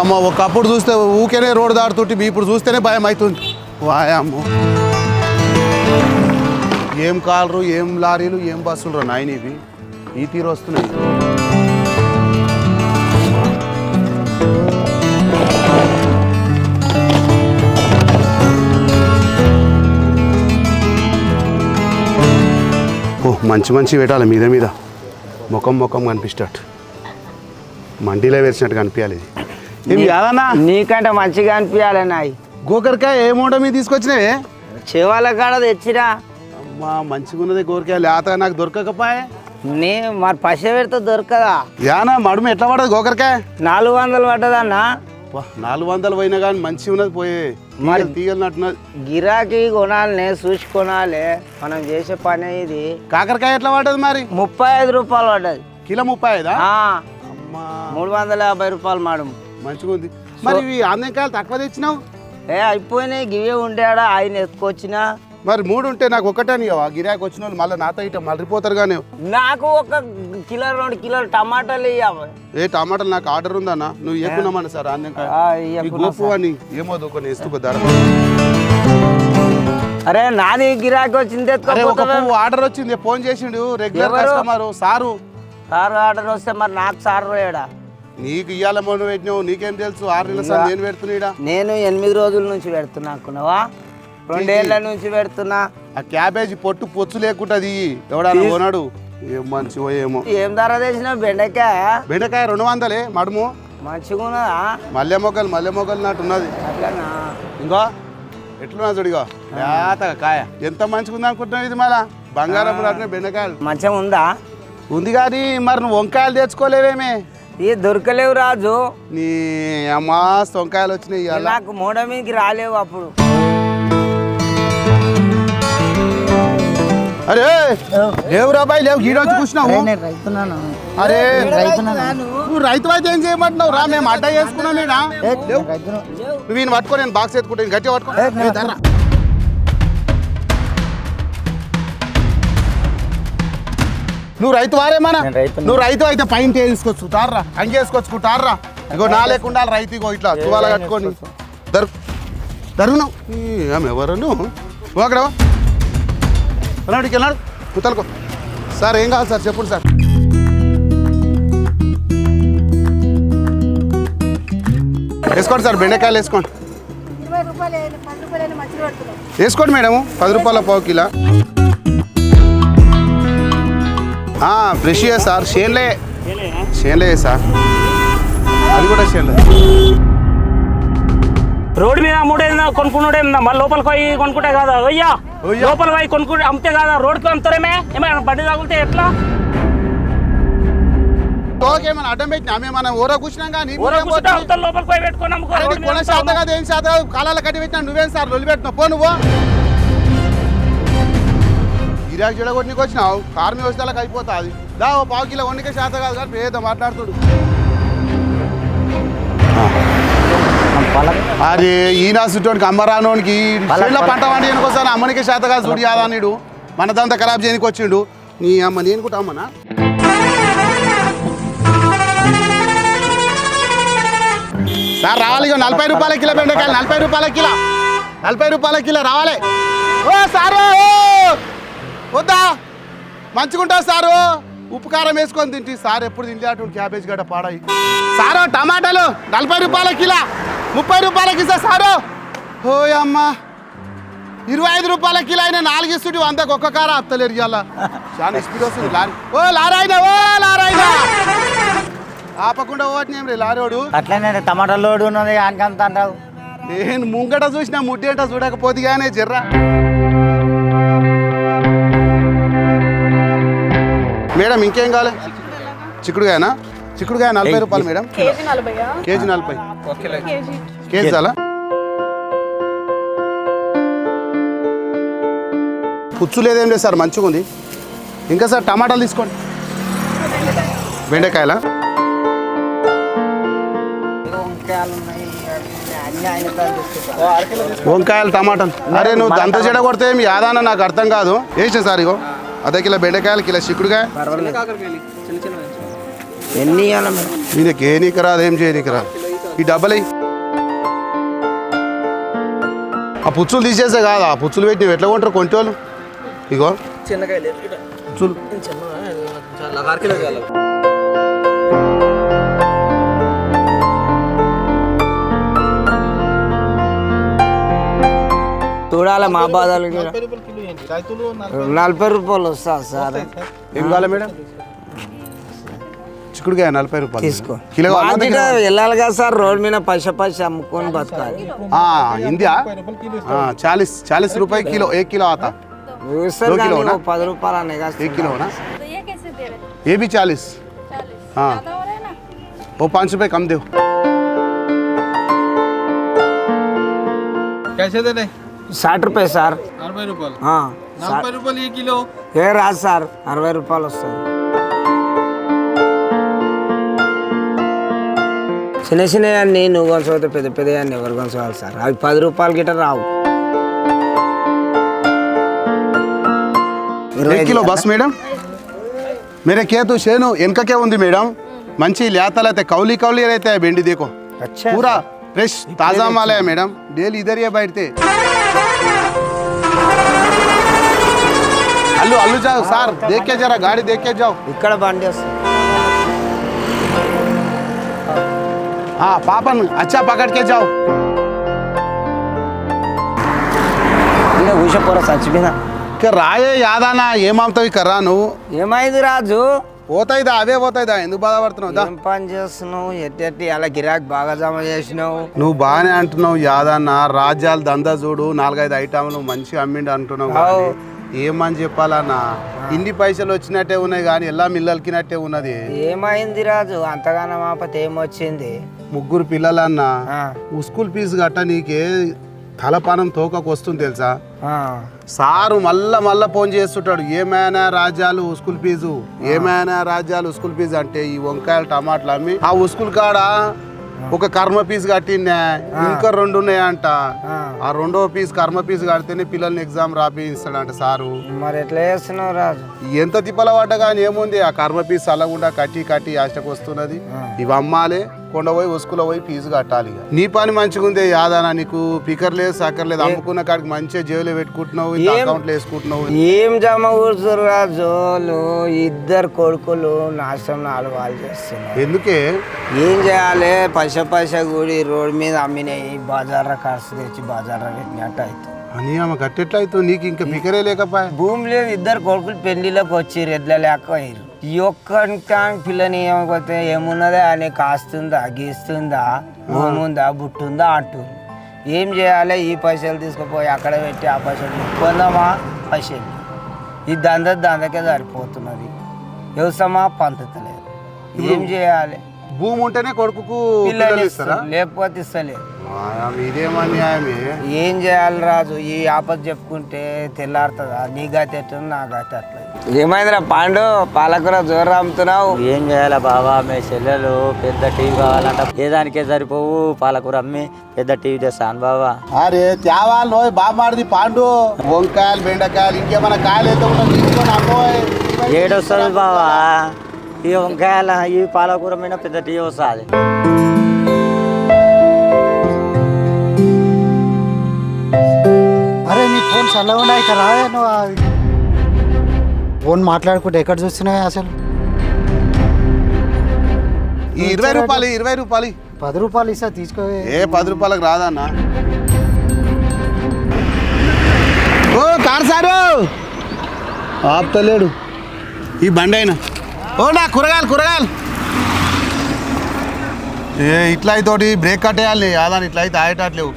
అమ్మ ఒకప్పుడు చూస్తే ఊకేనే రోడ్డు దాడుతుంటే ఇప్పుడు చూస్తేనే భయం అవుతుంది. వాయమ్మ ఏం కాలరు ఏం లారీలు ఏం బస్సులు రా నాయన ఇవి. ఈ తీరు వస్తున్నాయి. ఓహ్ మంచి మంచి పెట్టాలి మీద మీద. ముఖం ముఖం కనిపిస్తట్టు మండీలో వేసినట్టు కనిపించాలి ఇది. కాదన్నా? నీకంటే మంచిగా అనిపించాలి నాయి. గోకరకాయ ఏ మూడ మీద తీసుకొచ్చినవే? చెవాల కాడ తెచ్చిరా. అమ్మా మంచిగా ఉన్నది గోకరకాయ. లేత నాకు దొరకకపోయే. నీ మరి పసి పెడితే దొరకదా? యానా మడుము ఎట్లా పడదు గోకరకాయ? నాలుగు వందలు పడ్డదన్నా? నాలుగు వందలు పోయినా కానీ మంచిగా ఉన్నది పోయే. మరి తీగలినట్టున్నది గిరాకీ కొనాలి చూసి కొనాలి. మనం చేసే పని ఇది. కాకరకాయ ఎట్లా పడ్డది మరి? ముప్పై ఐదు రూపాయలు పడ్డది. కిలో ముప్పై ఐదా? అమ్మా. మూడు వందల యాభై రూపాయలు మేడం మంచిగా ఉంది. మరి ఇవి ఆందకాయలు తక్కువ తెచ్చినావు? ఏ అయిపోయినాయి గివే ఉండాడా? ఆయన ఎత్తుకొచ్చినా. మరి మూడు ఉంటే నాకు ఒకటే నీవా గిరాకి వచ్చిన వాళ్ళు మళ్ళీ నాతో ఇట మళ్ళీపోతారు కానీ. నాకు ఒక కిలో రెండు కిలోలు టమాటాలు ఇవ్వాలి ఏ టమాటాలు నాకు ఆర్డర్ ఉందన్న? నువ్వు ఎక్కున్నామని సార్ గోపు అని ఏమో వేస్తూ ధర అరే నాది గిరాకీ వచ్చింది ఆర్డర్ వచ్చింది ఫోన్ చేసిండు regular? Customer sir. Sir order వస్తే మరి నాకు సార్ రోయడా నీకు ఇయ్యాల మొన్న పెట్టినావు నీకేం తెలుసు? ఆరు నెలల సార్ నేను పెడుతున్నా నేను ఎనిమిది రోజుల నుంచి పెడుతున్నా అనుకున్నావా? రెండేళ్ళ నుంచి పెడుతున్నా. ఆ క్యాబేజీ పొట్టు పొచ్చు లేకుంటది ఎవడన్నా కొనాడు? ఏం మంచివో ఏమో. ఏం ధర తెచ్చినా బెండకాయ? బెండకాయ రెండు వందలే మడుము. మంచిగా ఉన్నదా? మల్లె మొగ్గలు మల్లె మొగ్గలు నాటు ఉన్నది. ఇంకో ఎట్లున్నా చూడిగో లేతగా కాయ. ఎంత మంచిగా ఉంది అనుకుంటున్నావు ఇది మళ్ళా? బంగారం బెండకాయలు. మంచిగా ఉందా? ఉంది కానీ మరి నువ్వు వంకాయలు తెచ్చుకోలేవేమే? ఇది దొరకలేవు రాజు. నీ అమ్మా వంకాయలు వచ్చినాయి నాకు మూడ మీదకి రాలేవు అప్పుడు. అరే లేవు రాబాయ్ లేవు గీడ వచ్చి కూర్చున్నావు నేను రైతున్నాను. అరే నువ్వు రైతు అయితే ఏం చేయమంటున్నావు? రా మేము అడ్డ చేసుకున్నాం. నువ్వు ఈయన పట్టుకో నేను బాక్స్ ఎత్తుకుంటా ఈయన గట్టిగా పట్టుకో. నువ్వు రైతు వారేమన్నా. నువ్వు రైతు అయితే పైన తీసుకొచ్చు? తార్రా. అంగేసుకొచ్చు తార్రా. ఇగో నా లేకుండా రైతు ఇగో ఇట్లా తువాల కట్టుకొని దరు దరుగును ఆమె ఎవరు నువ్వు అక్కడ వెళ్ళాడికి వెళ్ళాడు కుతలకు సార్ ఏం కావాలి సార్? చెప్పండి సార్. వేసుకోండి సార్ బెండకాయలు వేసుకోండి. వేసుకోండి మేడం పది రూపాయల పావు కిలో. ఆ, ఫ్రెష్యే సార్ షేన్లే. షేన్లే సార్. అది కూడా షేన్లే. రోడ్డు మీద అమ్ముడేందా కొనుక్కున్నాడేందా మళ్ళీ లోపలికి పోయి కొనుక్కుంటే కాదా? అయ్యా. లోపల పోయి కొనుక్కుంటే అమ్మితే కాదా? రోడ్డుకి అమ్ముతారేమే? ఏమైనా బండి తగిలితే ఎట్లా? ఓకేమన్నా అడ్డం పెట్టినా? మేమన్నా ఊర లోపలికి పోయి కొన శాతం కాదు ఏం శాతం కాలాల కట్టి పెట్టినా నువ్వేం సార్ లొల్లి పెట్టినావు పో నువ్వు. గిరాకి చెడగొట్టికి వచ్చినావు కారు వ్యవస్థలకు వస్తే అయిపోతుంది. దా ఓ పావు కిలో వండికే శాతం కాదు కానీ పేద మాట్లాడుతుడు. అరే ఈనా సుట్టోనికి అమ్మరానోనికి చేనులో పంట వండి ఎనుకోసారి అమ్మనికే శాత కాదు చూడు యాదానీడు మనదంతా ఖరాబ్ చేయనికి వచ్చిండు నీ అమ్మ నేను కూడా అమ్మనా? సార్ రావాలి నలభై రూపాయల కిలో బెండకాయలు నలభై రూపాయల కిలో. నలభై రూపాయల కిలో రావాలి. ఓ సార్ ఓ! వద్దా? మంచిగుంటా సారు? ఉప్పు కారం వేసుకొని తింటి. సార్ ఎప్పుడు తింటే అటువంటి క్యాబేజ్ గడ్డ పాడాయి సారు టమాటాలు నలభై రూపాయల కిలో. ముప్పై రూపాయలకి ఇస్తా సారు. ఓ అమ్మ. ఇరవై ఐదు రూపాయల కిలో అయినా నాలుగు ఇస్తుంటే వందకు ఒక్క కార అత్తలేరు ఇవాళ చాలా స్పీడ్ వస్తుంది లారీ. ఓ లారాయినా ఓ లారాయినా. ఆపకుండా ఓటినేం రే లారోడు? అట్లనే టమాటా లోడు ఉన్నది అంటావు. నేను ముంగట చూసిన ముడ్డేంట చూడకపోతే కానీ జర్రా. మేడం ఇంకేం కావాలి? చిక్కుడుగాయనా చిక్కుడుగాయ నలభై రూపాయలు మేడం. కేజీ నలభై. KG KG. చాలా పుచ్చు లేదేం లేదు సార్ మంచిగా ఉంది. ఇంకా సార్ టమాటాలు తీసుకోండి. బెండకాయలా? వంకాయలు టమాటాలు. అరే నువ్వు దంత చెడ కొడితే మీ నాకు అర్థం కాదు. వేసిన సార్ ఇగో? అదే కిలో బెండకాయలు కిలో చిక్కుడుకాయ. ఎన్ని ఇవ్వాలి? ఈయనకి ఏ నీకు రాదు ఏం చేయనీకి రాదు ఈ డబ్బలు. ఆ పుచ్చులు తీసేసే కాదు? ఆ పుచ్చులు పెట్టి ఎట్లా కొంటారు కొంటోళ్ళు? ఇగో. పుచ్చులు. చూడాలి మా బాధలు కూడా. నలభై రూపాయలు వస్తా సార్ ఏం కావాలి మేడం చిక్కుడుకాయ నలభై రూపాయలు తీసుకో కిలో కావాలా? మార్కెట్ వెళ్ళాలి కదా సార్ రోడ్ మీద పైస పైస అమ్ముకొని బతకాలి ఆ, ఇండియా చాలీస్ చాలీస్ రూపాయ కిలో ఏ కిలో ఆతా చూస్తారు दो కానీ किलो ना? ఓ పది రూపాయలు అనే एक किलो ना तो ये कैसे दे रहे ये भी चालीस चालीस हाँ ज्यादा हो रहा है ना वो पाँच रुपये कम दो कैसे दे रहे సాట్ రూపాయ సార్. అరవై రూపాయలు. రూపాయలు ఈ కిలో. ఏ రాదు సార్ అరవై రూపాయలు వస్తుంది చిన్న చిన్నయాన్ని నువ్వు కొనసాగితే పెద్ద పెద్దవన్నీ ఎవరు కొనసాగాలి సార్? అవి పది రూపాయలు గిట్ట రావు. ఇరవై एक ఐదు किलो बस मैडम ఉంది మేడం. మంచి లేతలైతే కౌలి కౌలి అయితే బెండి भिंडी పూరా ఫ్రెష్ తాజా మాలయా మేడం? డైలీ ఇదరియా బయటతే. అల్లు అల్లు జావు సార్ దేకే జరా గాడి దేకే జావు ఇక్కడ బండి ఆ పాపను అచ్చా పకడ్కే జావు. ఊసపోరా చచ్చిపోయినా ఇక రాయే యాదానా ఏమవుతావు ఇక రా నువ్వు ఏమైంది రాజు? పోతాయిదా అవే పోతాయిదా ఎందుకు బాధపడుతున్నావు? పని చేస్తున్నావు? ఎట్టి అలా గిరాక్ బాగా జమ చేసినావు. నువ్వు బాగానే అంటున్నావు యాదన్న రాజ్యాలు దందా చూడు నాలుగైదు ఐటమ్లు మంచిగా అమ్మిండు అంటున్నావు ఏమని చెప్పాలన్నా? ఇన్ని పైసలు వచ్చినట్టే ఉన్నాయి కానీ ఎలా మిల్లలకినట్టే ఉన్నది. ఏమైంది రాజు? అంతగానో మాపతి ఏమొచ్చింది? ముగ్గురు పిల్లలన్నా స్కూల్ ఫీజు గట్ట నీకే తలపానం తోకకు వస్తుంది తెలుసా? సారు మళ్ళా మళ్ళా ఫోన్ చేస్తుంటాడు ఏమైనా రాజ్యాలు స్కూల్ ఫీజు? ఏమైనా రాజ్యాలు స్కూల్ ఫీజు? అంటే ఈ వంకాయలు టమాటాలు అమ్మి ఆ ఉస్కూల్ కాడ? ఒక కర్మ ఫీజు కట్టిండే ఇంకా రెండు ఉన్నాయంట ఆ. రెండో ఫీజు కర్మ ఫీజు కడితేనే పిల్లల్ని ఎగ్జామ్ రాపిస్తాడంట సారు. మరి ఎట్లా చేస్తున్నావు రాజు? ఎంత తిప్పల పడ్డ కానీ ఏముంది ఆ కర్మ ఫీజు చల్లకుండా కట్టి కట్టి ఆశకు వస్తున్నది. ఇవి అమ్మాలి కొండ పోయి ఉసుకులో పోయి ఫీజు కట్టాలి. నీ పని మంచిగా ఉంది యాదానా నీకు? పికర్ లేదు సక్కర్ లేదు అమ్ముకున్న కాడికి మంచిగా జేబులో పెట్టుకుంటున్నావు అకౌంట్లో వేసుకుంటున్నావు. ఏం జమ కూర్చురు రాజు? ఇద్దరు కొడుకులు నాశనం నాలుగు వాళ్ళు చేస్తున్నారు. ఎందుకే? ఏం చేయాలి? పైస పైస కూడి రోడ్ మీద అమ్మినాయి బజార్లో ఖర్చు తెచ్చి బజార్లో పెట్టినట్టు అవుతుంది అని ఆమె కట్టెట్లా అవుతుంది నీకు ఇంకా పికరే లేకపోయా? భూమి లేదు ఇద్దరు కొడుకులు పెళ్ళిలోకి వచ్చి ఎడ్ల లేక అయ్యారు ఈ ఒక్క పిల్లని ఏమకపోతే ఏమున్నదే అని కాస్తుందా గీస్తుందా భూమి ఉందా బుట్టుందా అట్టు ఏం చేయాలి? ఈ పైసలు తీసుకుపోయి అక్కడ పెట్టి ఆ పైసలు పొందామా పైసలు. ఈ దంద దందకే సరిపోతున్నది. వ్యవసాయమా? పంతలేదు ఏం చేయాలి? భూమి ఉంటేనే కొడుకుకు పిల్లలు పిల్లలు ఇస్తారా ఇస్తారు, లేకపోతే న్యాయమే. ఏం చేయాలి రాజు? ఈ ఆపద చెప్పుకుంటే తెల్లారుతుందా? నీ గతి ఎట్టు నా గతి అట్లా ఏమైందిరా పాండు? పాలకూర జోరు అమ్ముతున్నావు ఏం చేయాలా బావా? మీ చెల్లెలు పెద్ద టీవీ కావాలంట. ఏ దానికే సరిపోవు? పాలకూర అమ్మి పెద్ద టీవీ తెస్తాను బావా. అరే తేవాలి నోయ్ బామాడిది పాండు. వంకాయలు బెండకాయలు ఇంకేమైనా కాయలు అమ్మోయ్. ఏడొస్తుంది బావా? ఈ వంకాయల ఈ పాలకూర మీద పెద్ద టీవీ వస్తుంది. అరే నీ ఫోన్ చల్లగా ఉన్నాయి ఇక్కడ రావే నువ్వు ఆ- ఫోన్ మాట్లాడుకుంటే ఎక్కడ చూస్తున్నావు అసలు? ఈ ఇరవై రూపాయలు ఇరవై రూపాయలు. పది రూపాయలు ఇస్తా తీసుకోవే. ఏ పది రూపాయలకు రాదన్న. ఓ కార్ సారు! ఆపుతలేడు. ఈ బండి అయినా. ఓ నా కూరగాయలు కూరగాయలు. ఏ ఇట్లా అయితోటి బ్రేక్ కట్టేయాలి అదని ఇట్లా అయితే ఆగేటట్లేవు.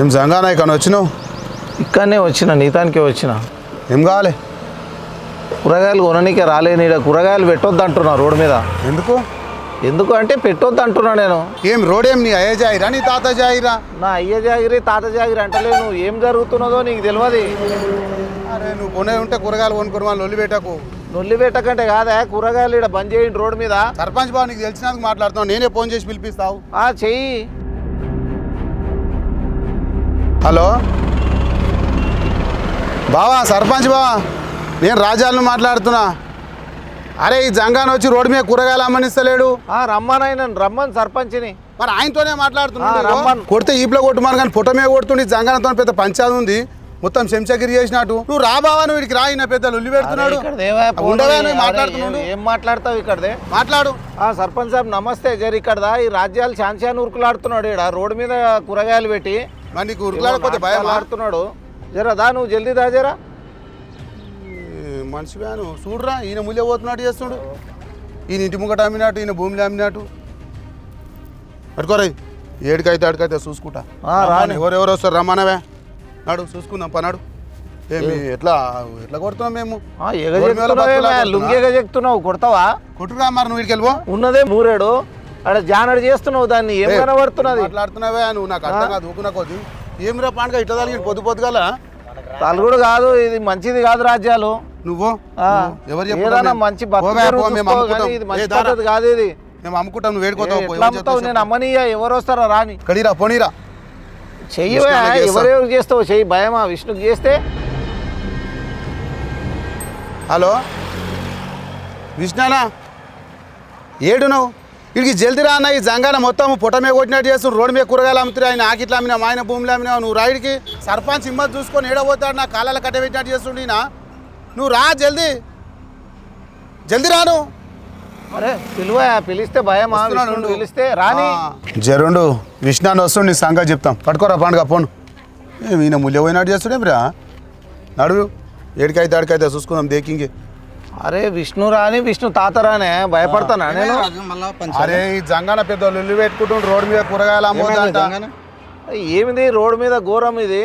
ఏం సంగానా ఇక్కడ వచ్చినావు? ఇక్కడనే వచ్చిన నీతానికే వచ్చిన. ఏం కావాలి? కూరగాయలు కొననీకే రాలేని కూరగాయలు పెట్టొద్దు అంటున్నా రోడ్డు మీద. ఎందుకు? ఎందుకు అంటే పెట్టొద్దు అంటున్నా నేను. ఏం రోడ్ ఏం నీ అయ్యే జాయిరా నీ తాత జాయిరా? నా అయ్య జాగిరి తాత జాగిరి అంటలేను ఏం జరుగుతున్నదో నీకు తెలియదు. అరే నువ్వు కొనే ఉంటే కూరగాయలు కొనుక్కొని వాళ్ళు లొల్లి పెట్టకు. నొల్లి పెట్టకంటే కాదా కూరగాయలు ఇక్కడ బంద్ చేయండి రోడ్డు మీద. సర్పంచ్ బాబు నీకు తెలిసినందుకు మాట్లాడుతున్నావు. నేనే ఫోన్ చేసి పిలిపిస్తావు. ఆ చెయ్యి. హలో? బావా సర్పంచ్ బావా నేను రాజాలను మాట్లాడుతున్నా. అరే ఈ జంగాన్ వచ్చి రోడ్డు మీద కూరగాయలు అమ్మనిస్తలేడు. ఆ, రమ్మనైనా రమ్మని సర్పంచ్ని. మరి ఆయనతోనే మాట్లాడుతున్నాడు రమ్మను. కొడితే ఈపులో కొట్టుమాను కానీ పొట్ట మీద కొడుతుండి జంగానతో పెద్ద పంచాది ఉంది. మొత్తం చెంచగిరి చేసినట్టు. నువ్వు రాబావా నువ్వు వీడికి రాయిన పెద్ద లొల్లి పెడుతున్నాడు. ఇక్కడ మాట్లాడుతున్నాడు? ఏం- మాట్లాడతావు ఇక్కడదే? మాట్లాడు. ఆ సర్పంచ్ సాబ్ నమస్తే జర ఇక్కడదా? ఈ రాజ్యాలు శాన్శాన్ ఉరుకులాడుతున్నాడు ఇక్కడ రోడ్డు మీద కూరగాయలు పెట్టి మరి నీకు ఉరుకులాడకపోతే భయం ఆడుతున్నాడు జర దా నువ్వు జల్దీ దా జరా. మనిషి వ్యాను. చూడరా ఈయన ముల్లె పోతున్నాడు చేస్తుడు. ఈయన ఇంటి ముంగట అమ్మినట్టు ఈయన భూమిలో అమ్మినట్టు. అడుకోరా ఏడికైతే అడికైతే చూసుకుంటా. ఎవరెవరు వస్తారు? రమ్మనవే. నాడు చూసుకుందాం పనాడు ఏమి ఎట్లా ఎట్లా కొడుతున్నాం మేము? ఆ, రోడ్డు మీద ఎగజెక్తున్నావే, బతుకులా లుంగి కొడుతున్నా? ఎగజెక్తున్నావు కొడతావా? కొట్టురా మరి నువ్వు వెళ్ళిపో. ఉన్నదే మూరేడు. అక్కడ జానడు చేస్తున్నావు దాన్ని ఏం కనబడుతున్నది? మాట్లాడుతున్నావే నువ్వు నాకు అర్థం కాదు ఊకున్నా కొద్ది ఏం రా పాండగా ఇట్లా తగిలి పొద్దు పొద్దుగల? తలుగుడు కాదు ఇది మంచిది కాదు రాజ్యాలు. నువ్వు ఎవరు ఏదైనా? మంచి. పద్ధతి కాదు ఇది. మేము అమ్ముకుంటాం నువ్వు వేడుకోతావు నేను అమ్మనీయ ఎవరు వస్తారా రాని. కడిరా పోనీరా. చెయ్యి. ఎవరెవరు చేస్తావు చెయ్యి భయమా? విష్ణుకి చేస్తే. హలో? విష్ణానా? ఏడు నువ్వు వీడికి జల్దీ రా అన్న ఈ జంగాన మొత్తం పుట్ట మీద కొట్టినట్టు చేస్తున్నారు. రోడ్డు మీద కూరగాయలు అమ్ముతారు ఆయన ఆకిట్లా అమ్మినా ఆయన భూమిలో అమ్మినావు నువ్వు రాయుడికి సర్పంచ్ హిమ్మత్ చూసుకొని ఏడబోతాడు నా కాలాల కట్ట పెట్టినట్టు చేస్తుండి ఈయన. నువ్వు రా జల్దీ. జల్దీ రాను. అరే పిలువ పిలిస్తే ఉండు. పిలిస్తే రాని. జరుండు. విష్ణాన్ని వస్తుండు నీ సంగతి చెప్తాం. పట్టుకోరా పండుగ పోను. ఈయన ముల్య పోయినట్టు చేస్తుండే బ్రా నడువు. ఏడికైతే ఆడికైతే చూసుకుందాం దేకింగి. అరే విష్ణు రాని విష్ణు తాత రానే భయపడతానా? నేను? అరే ఈ జంగాన పెద్ద లొల్లి పెట్టుకుంటుండు రోడ్డు మీద కూరగాయలు అమ్మోదంట ఏమిది? రోడ్డు మీద ఘోరం ఇది.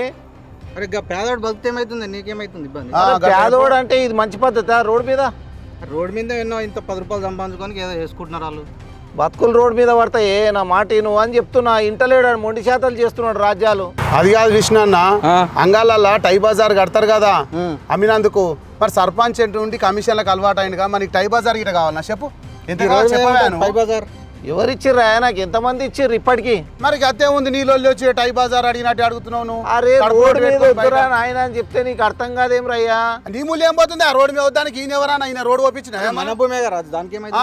అరే ఇక పేదవాడు బతికితే ఏమవుతుంది నీకేమవుతుంది ఇబ్బంది? పేదోడు అంటే ఇది మంచి పద్ధతి? రోడ్డు మీద? రోడ్ మీద ఎన్నో ఇంత పది రూపాయలు సంపాదించుకొని ఏదో చేసుకుంటున్నారు వాళ్ళు. బతుకులు రోడ్డు మీద పడతాయి. నా మాట నువ్వు అని చెప్తున్నా. ఇంటలేడు మొండి శాతాలు చేస్తున్నాడు రాజ్యాలు. అది కాదు విష్ణు అన్న. అంగాలల్లా టై బజార్ కడతారు కదా. అమ్మినందుకు. మరి సర్పంచ్ ఉండి కమిషన్లకు అలవాటు అయింది మనకి టై బజార్ గిట్ట కావాలన్నా చెప్పు. ఎంత కావాలో చెప్పవే నువ్వు? పై బజార్. ఎవరిచ్చిర్రా నాకు ఎంతమంది ఇచ్చిర్రు ఇప్పటికి? మరి అత్తే ఉంది నీళ్ళు వచ్చి టై బజార్ అడిగినట్టు అడుగుతున్నావు నువ్వు? అరే రోడ్డు మీద పెట్టుకొని వద్దురా బయట. నాయన అని చెప్తే నీకు అర్థం కాదేం రయ్యా నీ మూల్యం ఏం పోతుంది? ఆ రోడ్డు మీద వద్దానికి ఈయన ఎవరన్నా ఈయన రోడ్డు ఒప్పించిన? మన భూమే కదా రాజు దానికి ఏమైంది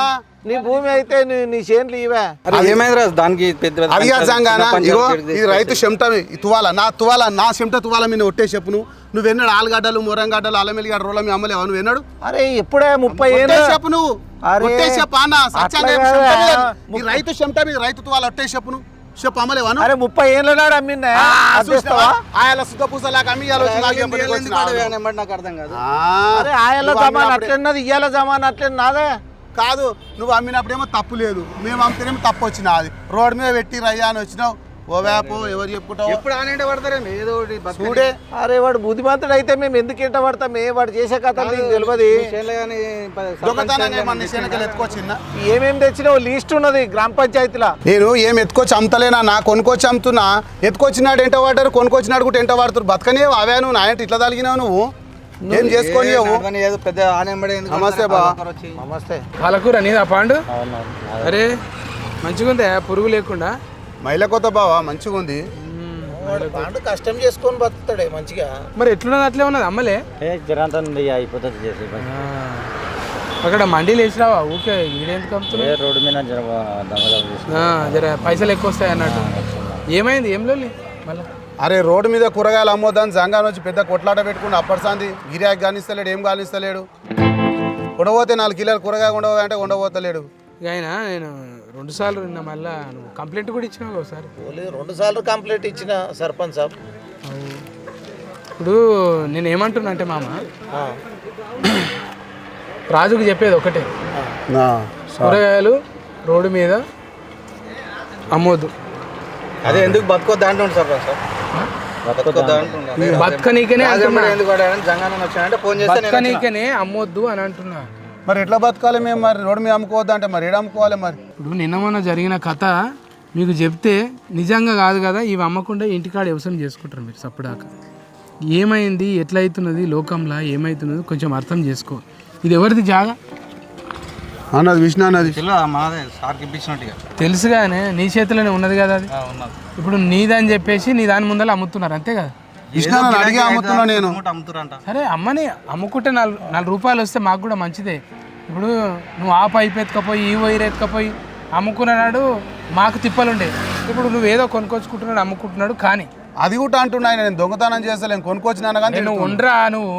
నీ భూమి అయితే నీ చేన్లు ఇవే. అరే ఏమైంది రాజు దానికి పెద్ద పెద్ద అది ఇగో ఇది రైతు చెమట తువాల నా తువాల నా చెమట తువాల మీద ఒట్టే చెప్పు నువ్వు నువ్వు ఎన్నాడు ఆలుగడ్డలు మొరంగడ్డలు అల్లమెల్లిగడ్డ రోల మీ అమ్మలేవా నువ్వు ఎన్నాడు? అరే ఇప్పుడే ముప్పై ఏళ్ళు? చెప్పు నువ్వు ఒట్టే చెప్పు రైతు చెమట మీద రైతు తువాల ఒట్టే చెప్పు నువ్వు చెప్పు అమ్మలేవాను అరే ముప్పై ఏళ్ళ నాడు అమ్మిందా ఆయన శుద్ధ పూసలాగా అమ్మి నాకు అర్థం కాదు. అరే ఆయల జమాన్ అట్లన్నది ఇయ్యాల జమాన్ అట్లే నాదే. కాదు నువ్వు అమ్మినప్పుడేమో తప్పు లేదు. మేము అమ్మితేనేమో తప్పు వచ్చినది రోడ్డు మీద పెట్టి రయ్యా అని వచ్చినావు. ఓ వేపో ఎవరు చెప్పుకుంటావు? ఎప్పుడు ఆనంటే పడతారేమో ఏదో ఒకటి. చూడే. అరే వాడు బుద్ధిమంతుడు అయితే మేము ఎందుకు ఇంట పడతాం? ఏ వాడు చేసే నీకు తెలియదు. ఎత్తుకొచ్చిందా ఏమేమి తెచ్చినావు? లీస్ట్ ఉన్నది గ్రామ పంచాయతీలో. నేను ఏం ఎత్తుకొచ్చి అమ్ముతలేనా? నా కొనుక్కొచ్చి అమ్ముతున్నా. ఎత్తుకొచ్చినాడు ఎంట వాడారు? కొనుక్కొచ్చినాడు కూడా ఎంట వాడుతారు బతకనే అవే నువ్వు నా ఏంటి ఇట్లా తలిగినావు నువ్వు. ఏం చేసుకొని ఏదో పెద్ద ఆనంబడి నమస్తే? బా. నమస్తే. పాలకూర నీదా పాండు? అరే మంచిగా ఉందా పురుగు లేకుండా? మహిళ కొత్త బావ మంచిగా ఉంది. వాడు కష్టం చేసుకొని బతుకుతాడే మంచిగా. మరి ఎట్లున్నది అట్లే ఉన్నది అమ్మలే? ఏ జరంతా ఉంది అయిపోతుంది చేసి ఆ. అక్కడ మండీలు వేసిరావా ఊకే ఈడెందుకు ఏ అమ్ముతున్నావు రోడ్డు మీద జర పైసలు ఎక్కువ వస్తాయి అన్నట్టు ఏమైంది ఏం లోలి మళ్ళా? అరే రోడ్డు మీద కూరగాయలు అమ్మొద్దని జంగాన్ వచ్చి పెద్ద కొట్లాట పెట్టుకుని అప్పటిసాంది గిరాకి కానిస్తలేడు ఏం కానిస్తలేడు ఉండబోతే నాలుగు కిలోలు కూరగాయ ఉండబోతే అంటే ఉండబోతలేడు ఆయన నేను రెండు సార్లు నిన్న మళ్ళా నువ్వు కంప్లైంట్ కూడా ఇచ్చినావు కదా ఒకసారి. రెండు సార్లు కంప్లీట్ ఇచ్చిన సర్పంచ్ సాబ్. ఇప్పుడు నేను ఏమంటున్నా అంటే మామ రాజుకు చెప్పేది ఒకటే. కూరగాయలు రోడ్డు మీద అమ్మొద్దు. అదే ఎందుకు బతుకోద్దా సార్ సార్ బతకనీకనే. బతకనీకనే అమ్మొద్దు అని అంటున్నా. మరి ఎట్లా బతకాలి మేము మరి? రోడ్డు మీద అమ్ముకోవద్దు అంటే మరి? ఏడ అమ్ముకోవాలి మరి? ఇప్పుడు నిన్న మొన్న జరిగిన కథ మీకు చెప్తే నిజంగా కాదు కదా ఇవి అమ్మకుండా ఇంటికాడ వ్యవసాయం చేసుకుంటారు మీరు సప్పుడాక. ఏమైంది? ఎట్లా అవుతున్నది లోకంలో ఏమవుతున్నది కొంచెం అర్థం చేసుకో. ఇది ఎవరిది జాగా? అన్నది విష్ణు అన్నది. తెలియదా మాదే సార్కి ఇప్పించినట్టుగా. తెలుసుగానే నీ చేతిలోనే ఉన్నది కదా అది? ఇప్పుడు నీదని చెప్పేసి నీ దాని ముందర అమ్ముతున్నారు అంతే కదా? అడిగి అమ్ముతున్నా నేను. అమ్ముతురంట. సరే అమ్మని అమ్ముకుంటే నాలుగు నాలుగు రూపాయలు వస్తే మాకు కూడా మంచిదే. ఇప్పుడు నువ్వు ఆ పైపు ఎత్తుకపోయి ఈ వైర్ ఎత్తుకపోయి అమ్ముకున్నాడు మాకు తిప్పలుండే. ఇప్పుడు నువ్వు ఏదో కొనుక్కొచ్చుకుంటున్నాడు అమ్ముకుంటున్నాడు కానీ అది కూడా అంటున్నా నేను దొంగతనం చేస్తలేను కొనుక్కొచ్చినాను కానీ నేను ఉండరా నువ్వు?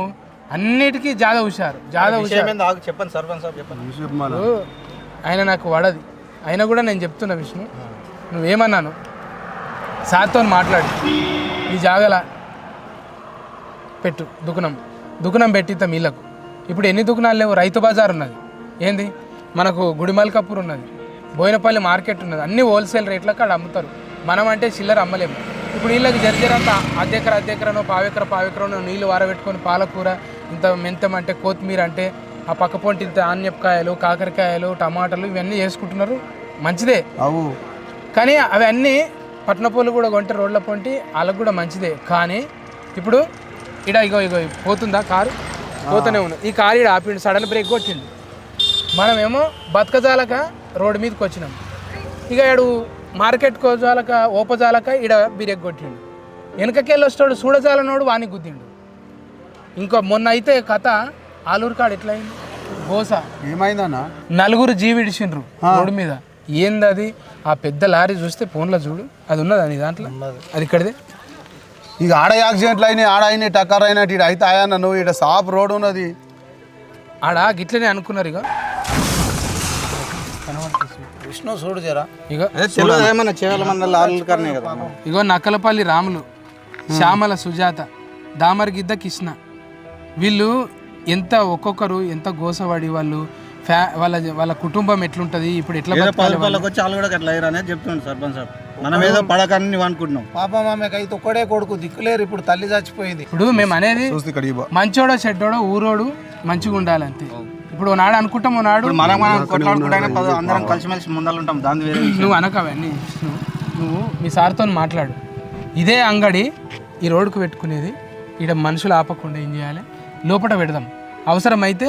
అన్నిటికీ జాదా హుషారు జాదా విషయం హుషారు. చెప్పండి సర్పంచ్ చెప్పండి. ఆయన నాకు వడది. అయినా కూడా నేను చెప్తున్నా విష్ణు నువ్వేమన్నాను సార్తో మాట్లాడి. ఈ జాగల పెట్టు దుకాణం దుకాణం పెట్టిద్దాం వీళ్ళకు ఇప్పుడు ఎన్ని దుకాణాలు లేవు? రైతు బజార్ ఉన్నది. ఏంది? మనకు గుడిమల్కపూర్ ఉన్నది. బోయినపల్లి మార్కెట్ ఉన్నది. అన్ని హోల్సేల్ రేట్లకు అక్కడ అమ్ముతారు. మనం అంటే చిల్లర అమ్మలేము. ఇప్పుడు వీళ్ళకి జర్జరంతా అద్దెకర అద్దెకరనో పావెకర పావెకరనో నీళ్ళు వారబెట్టుకొని పాలకూర ఇంత మెంతం అంటే కొత్తిమీర అంటే ఆ పక్క పొంటి ఇంత ఆన్యపకాయలు కాకరకాయలు టమాటాలు ఇవన్నీ చేసుకుంటున్నారు మంచిదే. అవు. కానీ అవి అన్నీ పట్నపోలు కూడా కొంటే రోడ్ల పొంటి వాళ్ళకు కూడా మంచిదే. కానీ ఇప్పుడు ఇడ ఇగో ఇగో పోతుందా కారు? పోతూనే ఉంది. ఈ కారు ఇడ ఆపిండు సడన్ బ్రేక్ కొట్టిండు. మనమేమో బతకజాలక రోడ్డు మీదకి వచ్చినాం. ఇక ఇడు మార్కెట్ కోజాలక ఓపజాలక ఇడ బిరెక్ కొట్టిండు వెనకకెళ్ళి వస్తాడు చూడజాలనోడు వాని గుద్దిండు. ఇంకో మొన్న అయితే కథ ఆలూరు కాడ ఎట్లా అయింది గోస ఏమైందన్నా? నలుగురు జీవిడిచిండ్రు రోడ్డు మీద. ఏంది అది ఆ పెద్ద లారీ చూస్తే ఫోన్లో చూడు. అది ఉన్నదా నీ దాంట్లో? అది ఇక్కడిదే. ఇక ఆడ యాక్సిడెంట్లు అయినాయి ఆడ అయినాయి టక్కర్ అయినట్టు ఇటు అయితే ఆయన్న నువ్వు ఇక్కడ సాప్ రోడ్ ఉన్నది. ఆడ గిట్లనే అనుకున్నారు ఇక విష్ణు చూడు జరా. ఇక అదే తెలియదు ఏమన్నా చేయాలి మన లాల్ కర్నే కదా ఇగో నక్కలపల్లి రాములు శ్యామల సుజాత దామరగిద్ద కృష్ణ. వీళ్ళు ఎంత ఒక్కొక్కరు ఎంత గోసవాడి వాళ్ళు ఫ్యా వాళ్ళ వాళ్ళ కుటుంబం ఎట్లుంటది ఇప్పుడు ఎట్లా ఏదో బతకాలి పాలు పాలకు వచ్చి వాళ్ళు కూడా అట్లా అనేది సర్పంచ్ మనం ఏదో పడకని అనుకుంటున్నాం పాప ఆమెకు అయితే ఒక్కడే కొడుకు దిక్కులేరు ఇప్పుడు తల్లి చచ్చిపోయింది. ఇప్పుడు మేము అనేది చూస్తే ఇక్కడ ఇవ్వ మంచోడో చెడ్డోడో ఊరోడు మంచిగా ఉండాలంతే ఇప్పుడు నాడు అనుకుంటాం నాడు మనం మనం కొట్లాడుకుంటే అందరం కలిసిమెలిసి ముందర ఉంటాం దాని వేరే. నువ్వు అనక అవన్నీ విష్ణు. నువ్వు మీ సార్తో మాట్లాడు. ఇదే అంగడి ఈ రోడ్డుకు పెట్టుకునేది. ఈడ మనుషులు ఆపకుండా ఏం చేయాలి? లోపల పెడదాం. అవసరమైతే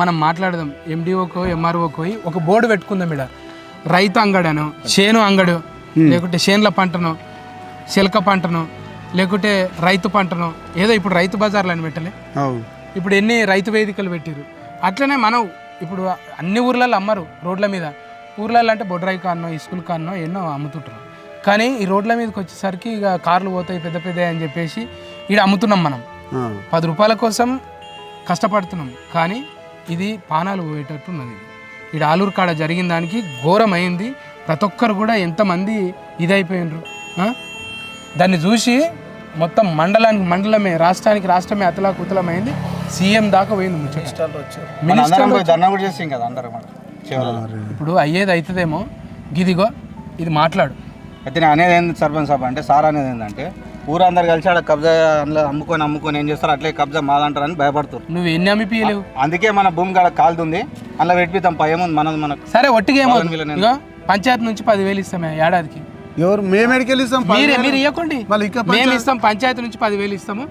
మనం మాట్లాడదాం. ఎండిఓకో ఎంఆర్ఓకో ఒక బోర్డు పెట్టుకుందాం ఈడ. రైతు అంగడను చేను అంగడు లేకుంటే చేనుల పంటను చిలక పంటను లేకుంటే రైతు పంటను ఏదో ఇప్పుడు రైతు బజార్లు అని పెట్టలే. ఇప్పుడు ఎన్ని రైతు వేదికలు పెట్టారు అట్లనే మనం ఇప్పుడు అన్ని ఊర్లలో అమ్మరు రోడ్ల మీద. ఊర్లలో అంటే బొడ్రాయి కాన్నో స్కూల్ కాన్నో ఎన్నో అమ్ముతుంటారు. కానీ ఈ రోడ్ల మీదకి వచ్చేసరికి ఇక కార్లు పోతాయి పెద్ద పెద్ద అని చెప్పేసి ఈడ అమ్ముతున్నాం మనం. పది రూపాయల కోసం కష్టపడుతున్నాం. కానీ ఇది పానాలు పోయేటట్టు ఉన్నది. ఈడ ఆలూరు కాడ జరిగిన దానికి ఘోరమైంది. ప్రతి ఒక్కరు కూడా ఎంతమంది ఇదైపోయినరు? దాన్ని చూసి మొత్తం మండలానికి మండలమే రాష్ట్రానికి రాష్ట్రమే అతలాకుతలమైంది. సీఎం దాకా పోయింది ముచ్చట మినిస్టర్ ధర్నా కూడా కదా అందరం. ఇప్పుడు అయ్యేది అవుతుందేమో గిదిగో ఇది మాట్లాడు. అయితే నేను అనేది ఏంది సర్పంచ్ సాబ్ అంటే సార్ అనేది ఏంటంటే ఊరందరు కలిసి ఆడ కబ్జా అందులో అమ్ముకొని అమ్ముకొని ఏం చేస్తారు అట్లే కబ్జా మాదంటారని భయపడుతారు నువ్వు ఎన్ని అమ్మిపియలేవు అందుకే మన భూమి కాడ కాలుతుంది అందులో పెట్టిద్దాం పై ఏముంది మనది మనకు. సరే ఒట్టిగా ఏమో పంచాయతీ నుంచి పదివేలు ఇస్తామే ఏడాదికి. ఎవరు? మేము ఎడికెళ్ళి ఇస్తాం? మీరే మీరు ఇవ్వకండి మళ్ళీ ఇంకా మేము ఇస్తాం పంచాయతీ నుంచి పదివేలు ఇస్తాము.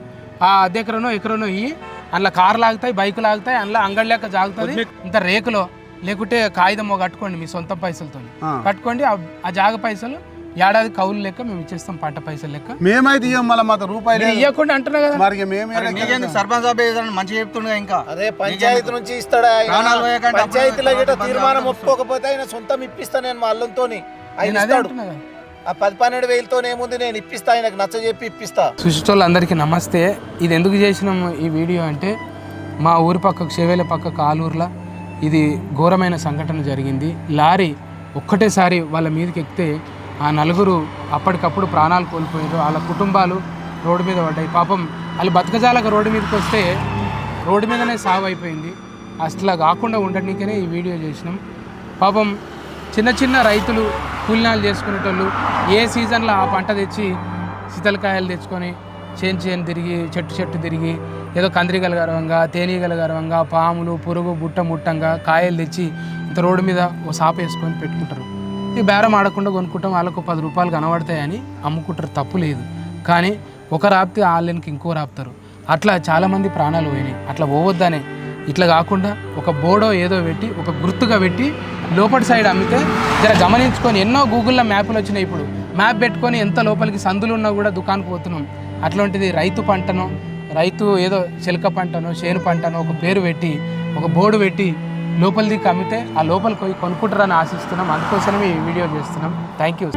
ఆ అద్దె ఎకరనో ఇయ్యి అందులో కార్లు ఆగుతాయి బైకులు ఆగుతాయి అందులో అంగడి లెక్క జాగుతుంది. ఇంత రేకులో లేకుంటే కాగితం కట్టుకోండి మీ సొంత పైసలతో. కట్టుకోండి ఆ- ఆ జాగ పైసలు ఏడాది కౌలు లెక్క మేము ఇచ్చేస్తాం పంట పైసలు లెక్క. మేమైతే ఇయ్యం మళ్ళీ మాకు రూపాయలు ఇవ్వకుండా అంటున్నా కదా. మరి మేము సర్పంచ్ సాబ్ ఏదైనా మంచిగా చెప్తుండగా ఇంకా? అదే పంచాయతీ నుంచి ఇస్తాడా పంచాయతీలో తీర్మానం. ఒప్పుకోకపోతే ఆయన సొంతం ఇప్పిస్తా నేను మా అల్లంతోని. ఆయన ఇస్తాడు. అంటున్నా కదా. ఆ పది పన్నెండు వేలతో ఏముంది? నేను ఇప్పిస్తా ఆయనకు నచ్చ చెప్పి ఇప్పిస్తా. అందరికీ నమస్తే. ఇది ఎందుకు చేసినాం ఈ వీడియో అంటే మా ఊరి పక్కకు చెవేల పక్క కాలూరులో ఇది ఘోరమైన సంఘటన జరిగింది. లారీ ఒక్కటేసారి వాళ్ళ మీదకి ఎక్కితే ఆ నలుగురు అప్పటికప్పుడు ప్రాణాలు కోల్పోయారు వాళ్ళ కుటుంబాలు రోడ్డు మీద పడ్డాయి. పాపం వాళ్ళు బతకజాలక రోడ్డు మీదకి వస్తే రోడ్డు మీదనే సాగు అయిపోయింది అసలు కాకుండా ఉండడానికనే ఈ వీడియో చేసినాం. పాపం చిన్న చిన్న రైతులు కూలినాలు చేసుకునేటోళ్ళు ఏ సీజన్లో ఆ పంట తెచ్చి శీతలకాయలు తెచ్చుకొని చేను చేను తిరిగి చెట్టు చెట్టు తిరిగి ఏదో కందిరిగల గర్వంగా తేనీగల గర్వంగా పాములు పురుగు బుట్ట ముట్టంగా కాయలు తెచ్చి ఇంత రోడ్డు మీద ఓ సాప వేసుకొని పెట్టుకుంటారు. ఈ బేరం ఆడకుండా కొనుక్కుంటాం వాళ్ళకు పది రూపాయలు కనబడతాయని అమ్ముకుంటారు. తప్పు లేదు. కానీ ఒక రాపితే వాళ్ళకి ఇంకో రాపుతారు? అట్లా చాలామంది ప్రాణాలు పోయినాయి. అట్లా పోవద్దనే ఇట్లా కాకుండా ఒక బోర్డో ఏదో పెట్టి ఒక గుర్తుగా పెట్టి లోపటి సైడ్ అమ్మితే జర గమనించుకొని ఎన్నో గూగుల్లో మ్యాప్లు వచ్చినాయి ఇప్పుడు. మ్యాప్ పెట్టుకొని ఎంత లోపలికి సందులు ఉన్నా కూడా దుకాణకు పోతున్నాం. అట్లాంటిది రైతు పంటను రైతు ఏదో చిలక పంటను చేను పంటను ఒక పేరు పెట్టి ఒక బోర్డు పెట్టి లోపలిది దిక్కు అమ్మితే ఆ లోపలికి పోయి కొనుక్కుంటారని ఆశిస్తున్నాం. అందుకోసమే ఈ వీడియో చేస్తున్నాం. Thank you.